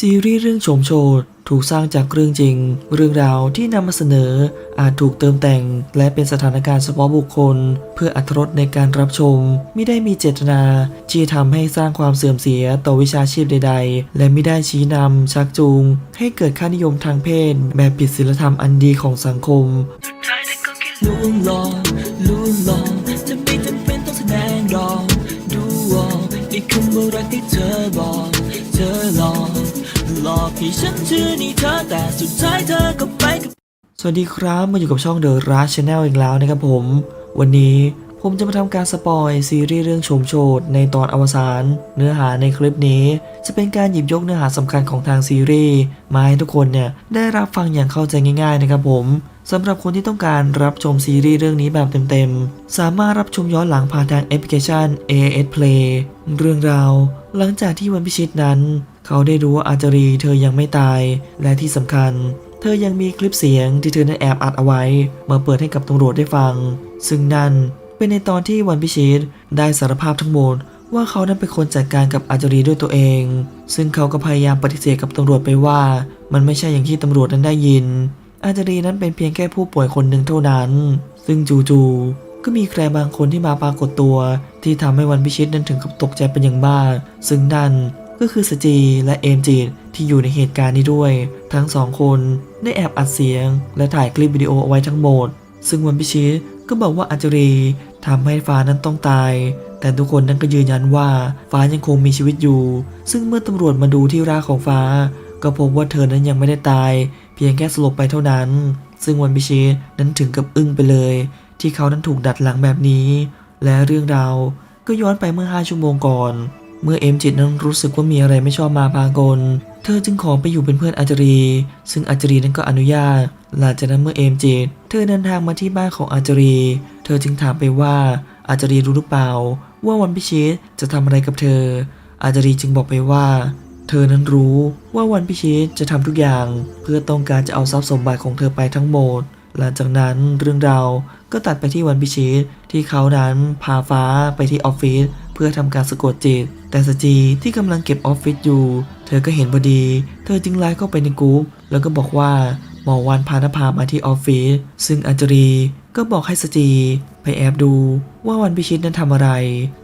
ซีรีส์เรื่องโฉมโชดถูกสร้างจากเรื่องจริง เรื่องราวที่นำมาเสนออาจถูกเติมแต่ง และเป็นสถานการณ์เฉพาะบุคคล เพื่ออัตรสในการรับชม ไม่ได้มีเจตนาที่ทำให้สร้างความเสื่อมเสียต่อวิชาชีพใด ๆ และไม่ได้ชี้นำชักจูง ให้เกิดค่านิยมทางเพศ แบบผิดศีลธรรมอันดีของสังคมลวงหลอลวงหลอจะไม่จำเป็นต้องแสดงรอดูออกในคำว่ารักที่เธอบอกเธอลอ หลอกให้ฉันเชื่อในเธอแต่สุดท้ายเธอก็ไปกับ สวัสดีครับมาอยู่กับช่อง The Rush Channel อีกแล้วนะครับผม วันนี้ผมจะมาทำการสปอยซีรีส์เรื่องชมโชดในตอนอวสานเนื้อหาในคลิปนี้ จะเป็นการหยิบยกเนื้อหาสำคัญของทางซีรีส์มาให้ทุกคนเนี่ยได้รับฟังอย่างเข้าใจง่ายๆนะครับผมสำหรับคนที่ต้องการรับชมซีรีส์เรื่องนี้แบบเต็มๆ สามารถรับชมย้อนหลังผ่านทางแอปพลิเคชัน AS Play เรื่องราว หลังจากที่วันพิชิตนั้น เขาได้รู้ว่าอาจารีเธอยังไม่ตาย และที่สำคัญ เธอยังมีคลิปเสียงที่เธอนั้นแอบอัดเอาไว้ มาเปิดให้กับตำรวจได้ฟัง ซึ่งนั่นเป็นในตอนที่วันพิชิตได้สารภาพทั้งหมดว่าเขานั้นเป็นคนจัดการกับอาจารีด้วยตัวเอง ซึ่งเขาก็พยายามปฏิเสธกับตำรวจไปว่า มันไม่ใช่อย่างที่ตำรวจนั้นได้ยิน อาจารีนั้นเป็นเพียงแค่ผู้ป่วยคนหนึ่งเท่านั้น ซึ่งจู่ๆก็มีใครบางคนที่มาปรากฏตัว ที่ทำให้วันพิชิตนั้นถึงกับตกใจเป็นอย่างมาก ซึ่งนั่น ก็คือสจีและเอมจีที่อยู่ในเหตุการณ์นี้ด้วย ทั้งสองคนได้แอบอัดเสียง และถ่ายคลิปวิดีโอเอาไว้ทั้งหมด ซึ่งวันพิชิตก็บอกว่าอัจรีทำให้ฟ้านั้นต้องตาย แต่ทุกคนนั้นก็ยืนยันว่าฟ้ายังคงมีชีวิตอยู่ ซึ่งเมื่อตำรวจมาดูที่ร่างของฟ้า ก็พบว่าเธอนั้นยังไม่ได้ตาย เพียงแค่สลบไปเท่านั้น ซึ่งวันพิชิตนั้นถึงกับอึ้งไปเลย ที่เขานั้นถูกดัดหลังแบบนี้ และเรื่องราวก็ย้อนไปเมื่อ 5 ชั่วโมงก่อน เมื่อเอมจิตนั้นรู้สึกว่ามีอะไรไม่ชอบมาพากล เธอจึงขอไปอยู่เป็นเพื่อนอาจารี ซึ่งอาจารีนั้นก็อนุญาต หลังจากนั้นเมื่อเอมจิต เธอเดินทางมาที่บ้านของอาจารี เธอจึงถามไปว่าอาจารีรู้หรือเปล่า ว่าวันพิชิตจะทำอะไรกับเธอ อาจารีจึงบอกไปว่า เธอนั้นรู้ว่าวันพิชิตจะทำทุกอย่าง เพื่อต้องการจะเอาทรัพย์สมบัติของเธอไปทั้งหมด หลังจากนั้นเรื่องราวก็ตัดไปที่วันพิชิตที่เขานั้นพาฟ้าไปที่ออฟฟิศเพื่อทำการสะกดจิต แต่สจีที่กำลังเก็บออฟฟิศอยู่ เธอก็เห็นพอดี เธอจึงไลน์เข้าไปในกรุ๊ปแล้วก็บอกว่าหมอวันพานภามาที่ออฟฟิศซึ่งอัญจรีก็บอกให้สจีไปแอบดูว่าวันพิชิตนั้นทำอะไร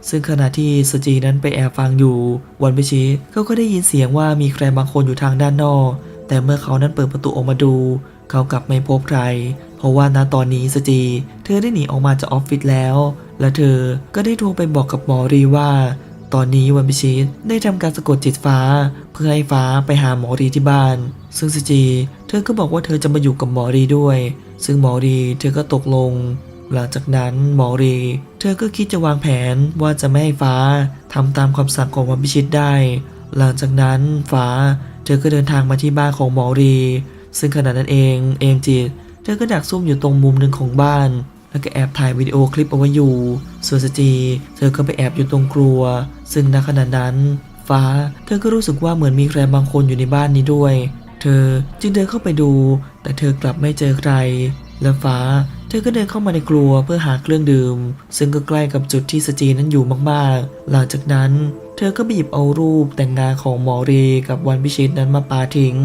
ซึ่งขณะที่สจีนั้นไปแอบฟังอยู่ วันพิชิตเขาก็ได้ยินเสียงว่ามีใครบางคนอยู่ทางด้านนอก แต่เมื่อเขานั้นเปิดประตูออกมาดู เขากลับไม่พบใคร เพราะว่าณตอนนี้สจี เธอได้หนีออกมาจากออฟฟิศแล้ว และเธอก็ได้โทรไปบอกกับหมอรีว่า ตอนนี้วันพิชิตได้ทำการสะกดจิตฟ้า เพื่อให้ฟ้าไปหาหมอรีที่บ้าน ซึ่งสจี เธอก็บอกว่าเธอจะมาอยู่กับหมอรีด้วย ซึ่งหมอรีเธอก็ตกลง หลังจากนั้นหมอรี เธอก็คิดจะวางแผนว่าจะไม่ให้ฟ้าทำตามคำสั่งของวันพิชิตได้ หลังจากนั้นฟ้า เธอก็เดินทางมาที่บ้านของหมอรี ซึ่งขณะนั้นเองเอมจิต เธอก็ดักซุ่มอยู่ตรงมุมหนึ่งของบ้าน แล้วก็แอบถ่ายวิดีโอคลิปเอาไว้อยู่ ส่วนสจี เธอก็ไปแอบอยู่ตรงครัว ซึ่งณขณะนั้น ฟ้า เธอก็รู้สึกว่าเหมือนมีใครบางคนอยู่ในบ้านนี้ด้วย เธอจึงเดินเข้าไปดู แต่เธอกลับไม่เจอใคร และฟ้า เธอก็เดินเข้ามาในครัวเพื่อหาเครื่องดื่ม ซึ่งก็ใกล้กับจุดที่สจีนั้นอยู่มากๆ หลังจากนั้นเธอก็ไปหยิบเอารูปแต่งงานของหมอรีกับวันพิชิตนั้นมาปาทิ้ง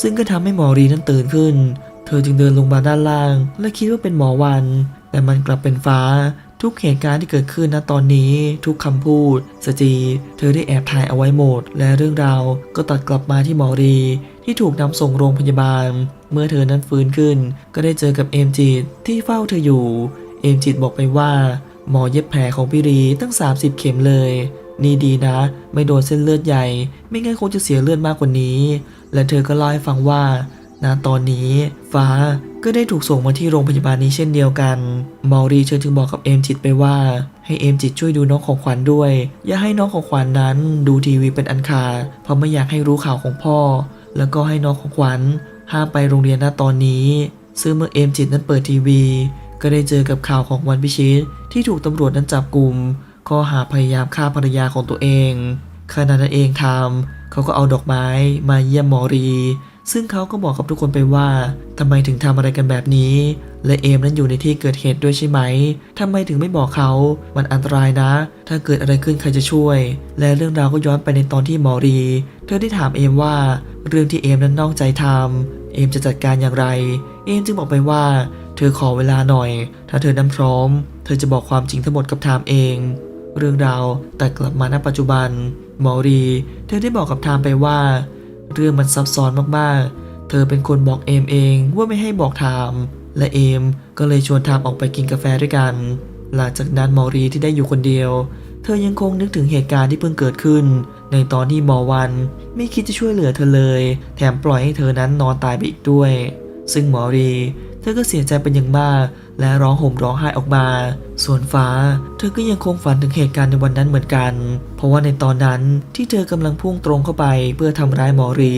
ซึ่งก็ทำให้หมอรีนั้นตื่นขึ้น เธอจึงเดินลงมาด้านล่าง และคิดว่าเป็นหมอวัน แต่มันกลับเป็นฟ้าทุกเหตุการณ์ที่เกิดขึ้นณตอนนี้ ทุกคำพูด สจี เธอได้แอบถ่ายเอาไว้หมด และเรื่องราวก็ตัดกลับมาที่หมอรี ที่ถูกนำส่งโรงพยาบาล เมื่อเธอนั้นฟื้นขึ้น ก็ได้เจอกับเอมจิตที่เฝ้าเธออยู่ เอมจิตบอกไปว่า หมอเย็บแผลของพี่รีตั้ง 30 เข็มเลย นี่ดีนะ ไม่โดนเส้นเลือดใหญ่ ไม่งั้นคงจะเสียเลือดมากกว่านี้ และเธอก็เล่าให้ฟังว่า ณตอนนี้ฟ้าก็ได้ถูกส่งมาที่โรงพยาบาลนี้เช่นเดียวกันมอรีเธอจึงบอกกับเอมจิตไปว่า ให้เอมจิตช่วยดูน้องของขวัญด้วย อย่าให้น้องของขวัญนั้นดูทีวีเป็นอันขาดเพราะไม่อยากให้รู้ข่าวของพ่อ แล้วก็ให้น้องของขวัญห้ามไปโรงเรียนณตอนนี้ ซึ่งเมื่อเอมจิตนั้นเปิดทีวี ก็ได้เจอกับข่าวของวันพิชิตที่ถูกตำรวจนั้นจับกลุ่มข้อหาพยายามฆ่าภรรยาของตัวเองขณะนั้นเองไทม์เขาก็เอาดอกไม้มาเยี่ยมมอรี ซึ่งเขาก็บอกกับทุกคนไปว่าทำไมถึงทำอะไรกันแบบนี้ และเอมนั้นอยู่ในที่เกิดเหตุด้วยใช่ไหมทำไมถึงไม่บอกเขา มันอันตรายนะ ถ้าเกิดอะไรขึ้นใครจะช่วย และเรื่องราวก็ย้อนไปในตอนที่มอรี เธอได้ถามเอมว่า เรื่องที่เอมนั้นนอกใจทำเอมจะจัดการอย่างไร เอมจึงบอกไปว่า เธอขอเวลาหน่อย ถ้าเธอนั้นพร้อม เธอจะบอกความจริงทั้งหมดกับไทม์เอง เรื่องราวแต่กลับมาณปัจจุบันมอรี เธอได้บอกกับไทม์ไปว่า เรื่องมันซับซ้อนมากๆ เธอเป็นคนบอกเอมเองว่าไม่ให้บอกไทม์และเอมก็เลยชวนไทม์ออกไปกินกาแฟด้วยกัน หลังจากนั้นมอรีที่ได้อยู่คนเดียว เธอยังคงนึกถึงเหตุการณ์ที่เพิ่งเกิดขึ้น ในตอนที่หมอวันไม่คิดจะช่วยเหลือเธอเลย แถมปล่อยให้เธอนั้นนอนตายไปอีกด้วย ซึ่งมอรี ธอก็เสียใจเป็นอย่างมาก และร้องห่มร้องไห้ออกมา ส่วนฟ้า เธอก็ยังคงฝันถึงเหตุการณ์ในวันนั้นเหมือนกัน เพราะว่าในตอนนั้นที่เธอกำลังพุ่งตรงเข้าไปเพื่อทำร้ายมอรี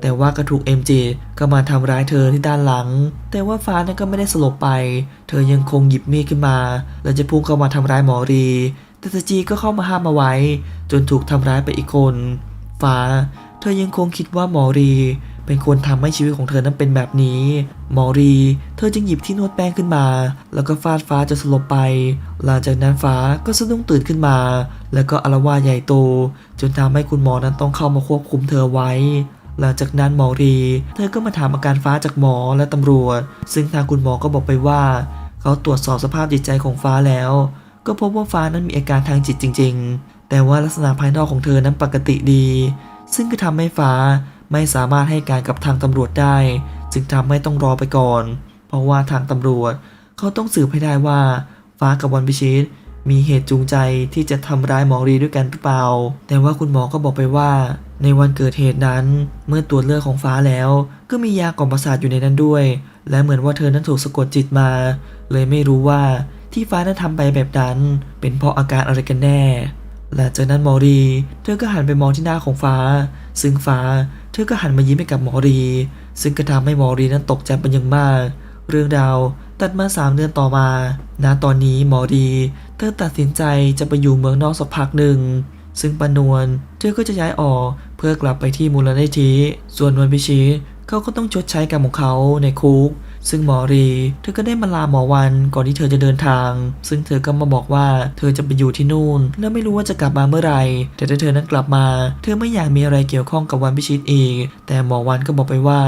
แต่ว่ากระถูกเอ็มจีก็มาทำร้ายเธอที่ด้านหลัง แต่ว่าฟ้านั้นก็ไม่ได้สลบไป เธอยังคงหยิบมีดขึ้นมา และจะพุ่งเข้ามาทำร้ายมอรี แต่ตจีก็เข้ามาห้ามเอาไว้ จนถูกทำร้ายไปอีกคน ฟ้า เธอยังคงคิดว่าหมอรี เป็นคนทำให้ชีวิตของเธอนั้นเป็นแบบนี้มอรี เธอจึงหยิบที่นวดแป้งขึ้นมา แล้วก็ฟาดฟ้าจะสลบไป หลังจากนั้นฟ้าก็สะดุ้งตื่นขึ้นมา แล้วก็อารวาใหญ่โต จนทำให้คุณหมอนั้นต้องเข้ามาควบคุมเธอไว้ หลังจากนั้นมอรี เธอก็มาถามอาการฟ้าจากหมอและตำรวจ ซึ่งทางคุณหมอก็บอกไปว่า เขาตรวจสอบสภาพจิตใจของฟ้าแล้ว ก็พบว่าฟ้านั้นมีอาการทางจิตจริง ๆ แต่ว่าลักษณะภายนอกของเธอนั้นปกติดี ซึ่งก็ทำให้ฟ้า ไม่สามารถให้การกับทางตำรวจได้ จึงทำให้ต้องรอไปก่อน เพราะว่าทางตำรวจเขาต้องสืบให้ได้ว่า ฟ้ากับวันพิชิต มีเหตุจูงใจที่จะทำร้ายหมอรีด้วยกันหรือเปล่า แต่ว่าคุณหมอก็บอกไปว่า ในวันเกิดเหตุนั้น เมื่อตรวจเลือดของฟ้าแล้ว ก็มียากล่อมประสาทอยู่ในนั้นด้วย และเหมือนว่าเธอนั้นถูกสะกดจิตมา เลยไม่รู้ว่าที่ฟ้านั้นทำไปแบบนั้น เป็นเพราะอาการอะไรกันแน่หลังจากนั้นหมอรี เธอก็หันไปมองที่หน้าของฟ้า ซึ่งฟ้า เธอก็หันมายิ้มให้กับหมอรี ซึ่งก็ทำให้หมอรีนั้นตกใจเป็นอย่างมาก เรื่องราวตัดมาสามเดือนต่อมา ณ ตอนนี้หมอรี เธอตัดสินใจจะไปอยู่เมืองนอกสักพักหนึ่ง ซึ่งปานวลเธอก็จะย้ายออกเพื่อกลับไปที่มูลนิธิ ส่วนวันพิชิตเขาก็ต้องชดใช้กรรมของเขาในคุก ซึ่งหมอรีเธอก็ได้มาลาหมอวันก่อนที่เธอจะเดินทาง ซึ่งเธอก็มาบอกว่าเธอจะไปอยู่ที่นู่น และไม่รู้ว่าจะกลับมาเมื่อไหร่แต่ถ้าเธอนั้นกลับมา เธอไม่อยากมีอะไรเกี่ยวข้องกับวันพิชิตอีก แต่หมอวันก็บอกไปว่า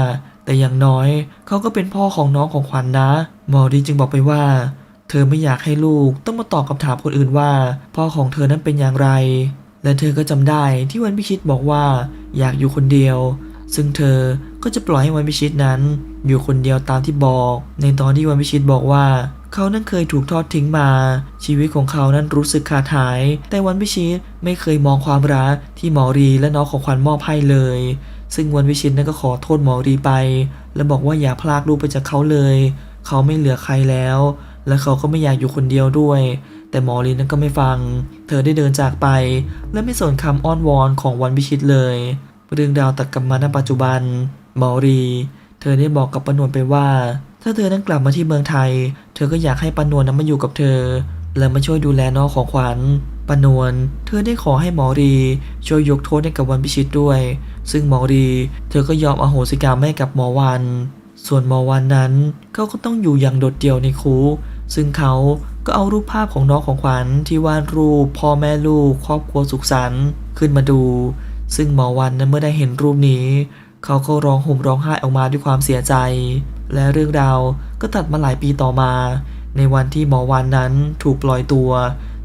แต่อย่างน้อยเขาก็เป็นพ่อของน้องของขวัญนนะหมอรีจึงบอกไปว่าเธอไม่อยากให้ลูกต้องมาตอบคำถามคนอื่นว่า พ่อของเธอนั้นเป็นอย่างไร และเธอก็จำได้ที่วันพิชิตบอกว่าอยากอยู่คนเดียว ซึ่งเธอ ก็จะปล่อยให้วันพิชิตนั้น อยู่คนเดียวตามที่บอก ในตอนที่วันพิชิตบอกว่า เขานั้นเคยถูกทอดทิ้งมา ชีวิตของเขานั้นรู้สึกขาดหาย แต่วันพิชิตไม่เคยมองความรักที่หมอรีและน้องของขวัญมอบให้เลย ซึ่งวันพิชิตนั้นก็ขอโทษหมอรีไป และบอกว่าอย่าพลากลูกไปจากเขาเลย เขาไม่เหลือใครแล้ว และเขาก็ไม่อยากอยู่คนเดียวด้วยแต่หมอรีนั้นก็ไม่ฟัง เธอได้เดินจากไป และไม่สนคำอ้อนวอนของวันพิชิตเลย เรื่องราวตัดกลับมาณปัจจุบัน หมอรี เธอได้บอกกับปานวลไปว่า ถ้าเธอนั้นกลับมาที่เมืองไทย เธอก็อยากให้ปานวลนั้นมาอยู่กับเธอ และมาช่วยดูแลน้องของขวัญปานวลเธอได้ขอให้หมอรี ช่วยยกโทษให้กับวันพิชิตด้วย ซึ่งหมอรี เธอก็ยอมอโหสิกรรมให้กับหมอวัน ส่วนหมอวันนั้นเขาก็ต้องอยู่อย่างโดดเดี่ยวในคุกซึ่งเขาก็เอารูปภาพของน้องของขวัญที่วาดรูป พ่อแม่ลูก ครอบครัวสุขสันต์ขึ้นมาดู ซึ่งหมอวันนั้นเมื่อได้เห็นรูปนี้ เขาก็ร้องห่มร้องไห้ออกมาด้วยความเสียใจ และเรื่องราวก็ตัดมาหลายปีต่อมา ในวันที่หมอวันนั้นถูกปล่อยตัว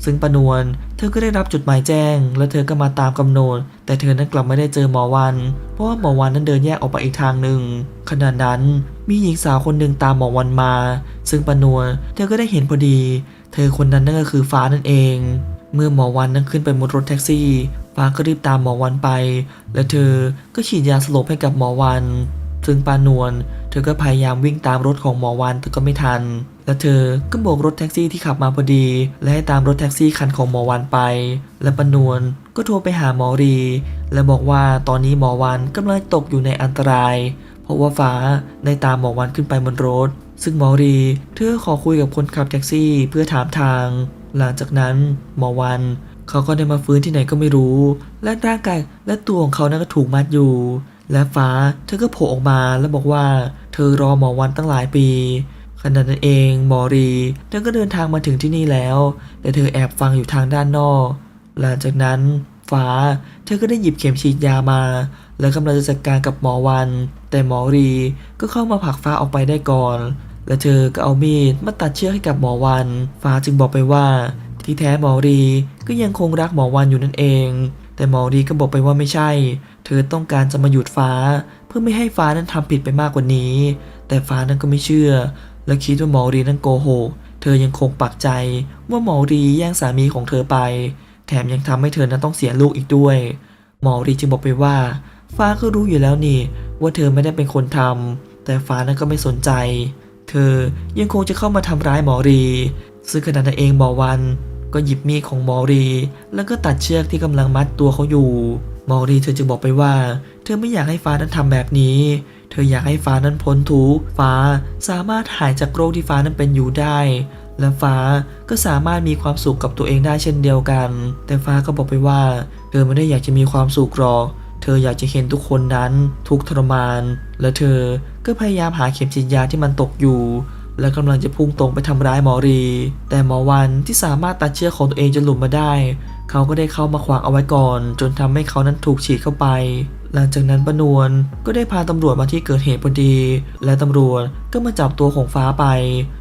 ซึ่งปนวลเธอก็ได้รับจดหมายแจ้ง และเธอก็มาตามกำหนด แต่เธอนั้นกลับไม่ได้เจอหมอวัน เพราะว่าหมอวันนั้นเดินแยกออกไปอีกทางหนึ่งขณะนั้นมีหญิงสาวคนหนึ่งตามหมอวันมา ซึ่งปนวลเธอก็ได้เห็นพอดี เธอคนนั้นนั่นก็คือฟ้านั่นเอง เมื่อหมอวันนั้นขึ้นไปบนรถแท็กซี่ ฟ้าก็รีบตามหมอวันไป และเธอก็ฉีดยาสลบให้กับหมอวัน ซึ่งปานวลเธอก็พยายามวิ่งตามรถของหมอวันแต่ก็ไม่ทัน และเธอก็โบกรถแท็กซี่ที่ขับมาพอดี และให้ตามรถแท็กซี่คันของหมอวันไป และปานวลก็โทรไปหาหมอรี และบอกว่าตอนนี้หมอวันกำลังตกอยู่ในอันตราย เพราะว่าฟ้าได้ตามหมอวันขึ้นไปบนรถ ซึ่งหมอรีเธอขอคุยกับคนขับแท็กซี่เพื่อถามทาง หลังจากนั้นหมอวัน เขาก็ได้มาฟื้นที่ไหนก็ไม่รู้ และร่างกายและตัวของเขานั้นก็ถูกมัดอยู่ และฟ้าเธอก็โผล่ออกมาแล้วบอกว่า เธอรอหมอวันตั้งหลายปีขณะนั้นเองหมอรีเธอก็เดินทางมาถึงที่นี่แล้ว แต่เธอแอบฟังอยู่ทางด้านนอก หลังจากนั้นฟ้าเธอก็ได้หยิบเข็มฉีดยามา แล้วกำลังจะจัดการกับหมอวัน แต่หมอรีก็เข้ามาผลักฟ้าออกไปได้ก่อน และเธอก็เอามีดมาตัดเชือกให้กับหมอวัน ฟ้าจึงบอกไปว่า ที่แท้หมอรี ก็ยังคงรักหมอวันอยู่นั่นเอง แต่หมอรีก็บอกไปว่าไม่ใช่ เธอต้องการจะมาหยุดฟ้า เพื่อไม่ให้ฟ้านั้นทำผิดไปมากกว่านี้ แต่ฟ้านั้นก็ไม่เชื่อ และคิดว่าหมอรีนั้นโกหก เธอยังคงปักใจว่าหมอรีแย่งสามีของเธอไป แถมยังทำให้เธอนั้นต้องเสียลูกอีกด้วย หมอรีจึงบอกไปว่า ฟ้าก็รู้อยู่แล้วนี่ ว่าเธอไม่ได้เป็นคนทำแต่ฟ้านั้นก็ไม่สนใจ เธอยังคงจะเข้ามาทำร้ายหมอรีซึ่งขณะนั้นเองหมอวัน ก็หยิบมีดของมอรี แล้วก็ตัดเชือกที่กำลังมัดตัวเขาอยู่ มอรีเธอจึงบอกไปว่า เธอไม่อยากให้ฟ้านั้นทำแบบนี้ เธออยากให้ฟ้านั้นพ้นทุกข์ฟ้าสามารถหายจากโรคที่ฟ้านั้นเป็นอยู่ได้ และฟ้าก็สามารถมีความสุขกับตัวเองได้เช่นเดียวกัน แต่ฟ้าก็บอกไปว่า เธอไม่ได้อยากจะมีความสุขหรอก เธออยากจะเห็นทุกคนนั้นทุกทรมาน และเธอก็พยายามหาเข็มฉีดยาที่มันตกอยู่ และกำลังจะพุ่งตรงไปทำร้ายหมอรี แต่หมอวันที่สามารถตัดเชือกของตัวเองจนหลุดมาได้ เขาก็ได้เข้ามาขวางเอาไว้ก่อน จนทำให้เขานั้นถูกฉีดเข้าไป หลังจากนั้นปนวนก็ได้พาตำรวจมาที่เกิดเหตุพอดี และตำรวจก็มาจับตัวของฟ้าไป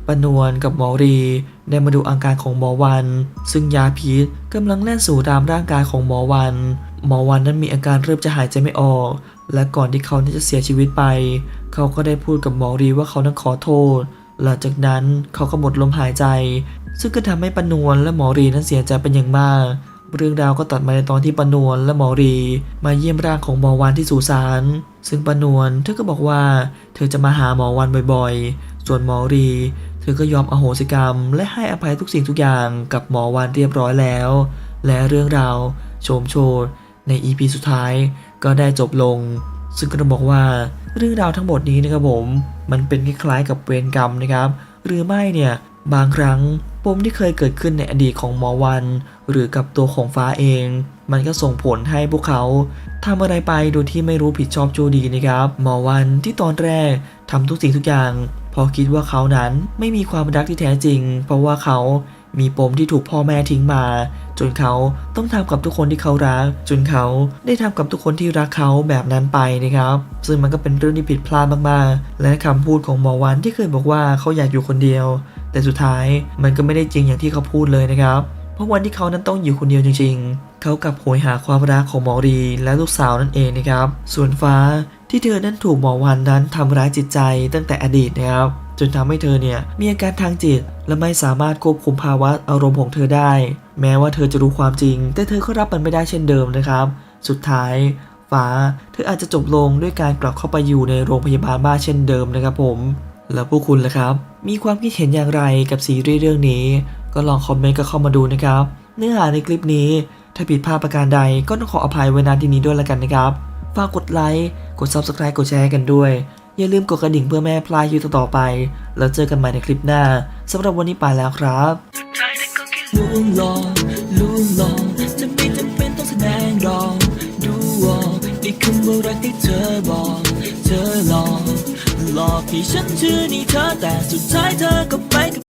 ปนวนกับหมอรีได้มาดูอาการของหมอวัน ซึ่งยาพิษกำลังแล่นสู่ตามร่างกายของหมอวัน หมอวันนั้นมีอาการเริ่มจะหายใจไม่ออก และก่อนที่เขานั้นจะเสียชีวิตไป เขาก็ได้พูดกับหมอรีว่าเขานั้นขอโทษ หลังจากนั้นเขาก็หมดลมหายใจ ซึ่งก็ทำให้ปนวนและหมอรีนั้นเสียใจเป็นอย่างมาก เรื่องราวก็ตัดมาในตอนที่ปนวนและหมอรี มาเยี่ยมร่างของหมอวันที่สุสาน ซึ่งปนวนเธอก็บอกว่า เธอจะมาหาหมอวันบ่อยๆ ส่วนหมอรี เธอก็ยอมอโหสิกรรม และให้อภัยทุกสิ่งทุกอย่างกับหมอวันเรียบร้อยแล้ว และเรื่องราวโชมโชดใน EP สุดท้ายก็ได้จบลง ซึ่งก็ต้องบอกว่าเรื่องราวทั้งหมดนี้นะครับผมมันเป็นคล้ายๆกับเวรกรรมนะครับ หรือไม่เนี่ยบางครั้งปมที่เคยเกิดขึ้นในอดีตของหมอวัน หรือกับตัวของฟ้าเอง มันก็ส่งผลให้พวกเขาทำอะไรไปโดยที่ไม่รู้ผิดชอบชั่วดีนะครับหมอวันที่ตอนแรกทำทุกสิ่งทุกอย่างเพอคิดว่าเขานั้นไม่มีความรักที่แท้จริง เพราะว่าเขา มีปมที่ถูกพ่อแม่ทิ้งมา จนเขาต้องทำกับทุกคนที่เขารัก จนเขาได้ทำกับทุกคนที่รักเขาแบบนั้นไปนะครับ ซึ่งมันก็เป็นเรื่องที่ผิดพลาดมากๆ และคำพูดของหมอวันที่เคยบอกว่าเขาอยากอยู่คนเดียว แต่สุดท้ายมันก็ไม่ได้จริงอย่างที่เขาพูดเลยนะครับเพราะวันที่เขานั้นต้องอยู่คนเดียวจริงๆ เขากลับโหยหาความรักของหมอรีและลูกสาวนั่นเองนะครับ ส่วนฟ้า ที่เธอนั้นถูกหมอวันนั้นทำร้ายจิตใจตั้งแต่อดีตนะครับจนทำให้เธอเนี่ยมีอาการทางจิต และไม่สามารถควบคุมภาวะอารมณ์ของเธอได้ แม้ว่าเธอจะรู้ความจริง แต่เธอก็รับมันไม่ได้เช่นเดิมนะครับ สุดท้ายฟ้าเธออาจจะจบลงด้วยการกลับเข้าไปอยู่ในโรงพยาบาลบ้าเช่นเดิมนะครับผม แล้วพวกคุณล่ะครับ มีความคิดเห็นอย่างไรกับซีรีส์เรื่องนี้ ก็ลองคอมเมนต์ก็เข้ามาดูนะครับ เนื้อหาในคลิปนี้ ถ้าผิดพลาดประการใดก็ต้องขออภัยไว้ณที่นี้ด้วยละกันนะครับ ฝากกดไลค์กด Subscribe กดแชร์กันด้วย อย่าลืมกดกระดิ่งเพื่อไม่พลาดคลิปต่อไป แล้วเจอกันใหม่ในคลิปหน้าสำหรับวันนี้ไปแล้วครับลุงหลอกลุงหลอกจะไม่จำเป็นต้องแสดงหรอกดูออกในคำว่ารักที่เธอบอก เธอหลอกหลอกให้ฉันเชื่อในเธอแต่สุดท้ายเธอก็ไปกับ